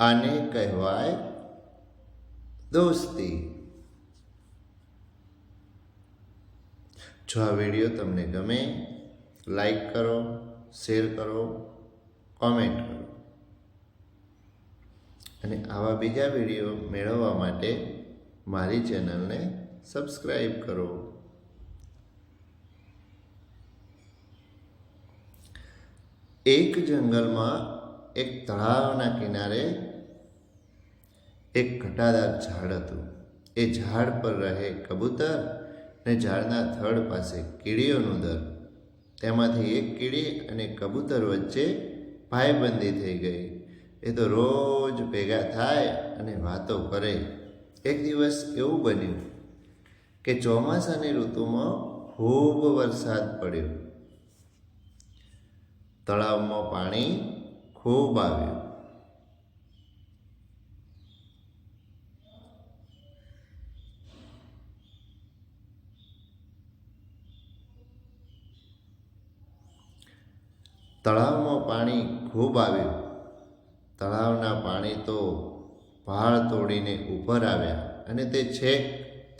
આને કહેવાય દોસ્તી. જો આ વીડિયો તમને ગમે, લાઈક કરો, શેર કરો, કોમેન્ટ કરો. અને આવા બીજા વીડિયો મેળવવા માટે મારી ચેનલને સબસ્ક્રાઈબ કરો. એક જંગલમાં એક તળાવના કિનારે એક ઘટાદાર ઝાડ હતું. એ ઝાડ પર રહે કબૂતર ને ઝાડના થડ પાસે કીડીઓનું દર. તેમાંથી એક કીડી અને કબૂતર વચ્ચે ભાઈબંધી થઈ ગઈ. એ તો રોજ ભેગા થાય અને વાતો કરે. એક દિવસ એવું બન્યું કે ચોમાસાની ઋતુમાં ખૂબ વરસાદ પડ્યો. તળાવમાં પાણી ખૂબ આવ્યું. તળાવમાં પાણી ખૂબ આવ્યું. તળાવના પાણી તો પહાડ તોડીને ઉપર આવ્યા અને તે છેક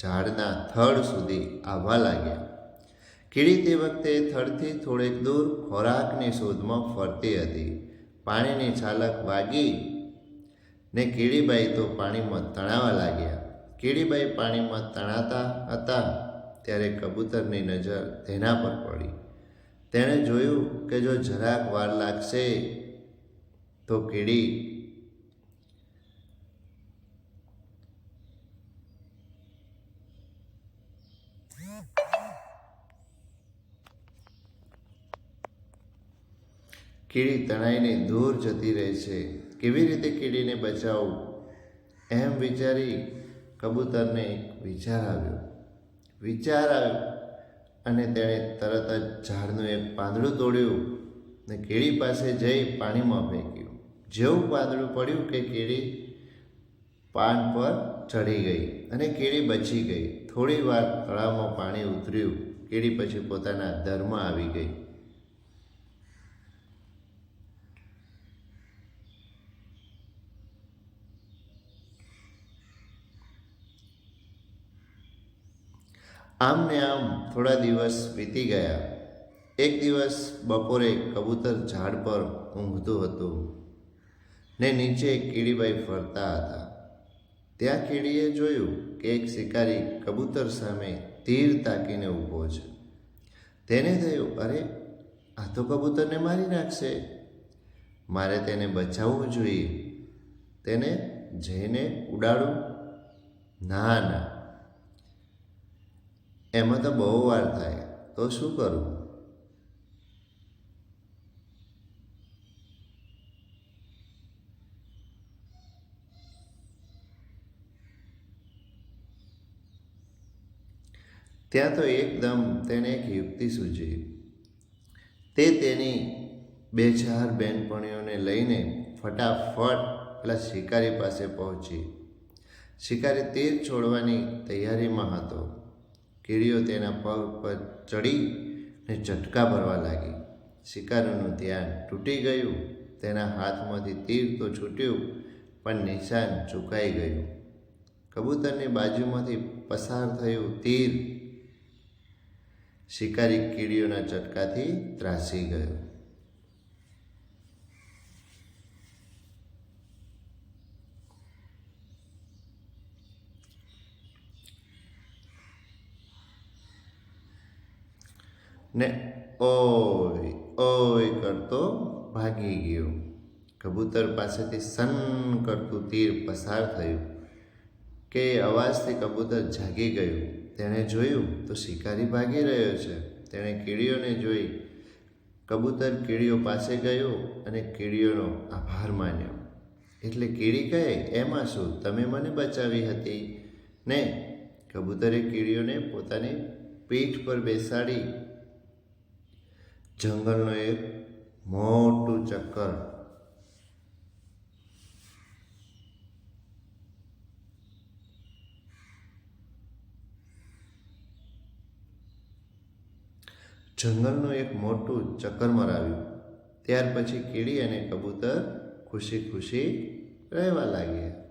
ઝાડના થડ સુધી આવવા લાગ્યા. કીડી તે વખતે થડથી થોડેક દૂર ખોરાકની શોધમાં ફરતી હતી. પાણીની છાલક વાગી ને કીડીબાઈ તો પાણીમાં તણાવા લાગ્યા. કીડીબાઈ પાણીમાં તણાતા હતા ત્યારે કબૂતરની નજર તેના પર પડી. તેણે જોયું કે જો જરાક વાર લાગશે તો કીડી કીડી તણાઈને દૂર જતી રહે છે. કેવી રીતે કીડીને બચાવું એમ વિચારી કબૂતરને એક વિચાર આવ્યો. વિચાર આવ્યો અને તેણે તરત જ ઝાડનું એક પાંદડું તોડ્યું ને કેળી પાસે જઈ પાણીમાં ફેંક્યું. જેવું પાંદડું પડ્યું કે કેળી પાન પર ચડી ગઈ અને કેળી બચી ગઈ. થોડી વાર તળાવમાં પાણી ઉતર્યું. કેળી પછી પોતાના દરમાં આવી ગઈ. આમ ને આમ થોડા દિવસ વીતી ગયા. એક દિવસ બપોરે કબૂતર ઝાડ પર ઊંઘતું હતું ને નીચે કીડીબાઈ ફરતા હતા. ત્યાં કીડીએ જોયું કે એક શિકારી કબૂતર સામે તીર તાકીને ઊભો છે. તેને થયું, અરે, આ તો કબૂતરને મારી નાખશે. મારે તેને બચાવવું જોઈએ. તેને જઈને ઉડાડું. ના ના એમાં તો બહુ વાર થાય. તો શું કરું? ત્યાં તો એકદમ તેને એક યુક્તિ સૂજી. તે તેની બે ચાર બહેનપણીઓને લઈને ફટાફટ પેલા શિકારી પાસે પહોંચી. શિકારી તીર છોડવાની તૈયારીમાં હતો. કીડીઓ તેના પગ પર ચડી ને ઝટકા ભરવા લાગી. શિકારીનું ધ્યાન તૂટી ગયું, તેના હાથમાંથી તીર તો છૂટ્યું, પણ નિશાન ચૂકાઈ ગયું. કબૂતરની બાજુમાંથી પસાર થયું તીર શિકારી કીડીઓના ચટકાથી ત્રાસી ગયો. ને ઓય ઓય કરતો ભાગી ગયો. કબૂતર પાસેથી સન કરતું તીર પસાર થયું કે અવાજથી કબૂતર જાગી ગયું. તેણે જોયું તો શિકારી ભાગી રહ્યો છે. તેણે કીડીઓને જોઈ. કબૂતર કીડીઓ પાસે ગયો અને કીડીઓનો આભાર માન્યો. એટલે કીડી કહે, એમાં શું તમે મને બચાવી હતી. ને કબૂતરે કીડીઓને પોતાની પીઠ પર બેસાડી જંગલનો એક મોટું ચક્કર. જંગલનું એક મોટું ચક્કર મરાવ્યું. ત્યાર પછી કીડી અને કબૂતર ખુશી ખુશી રહેવા લાગ્યા.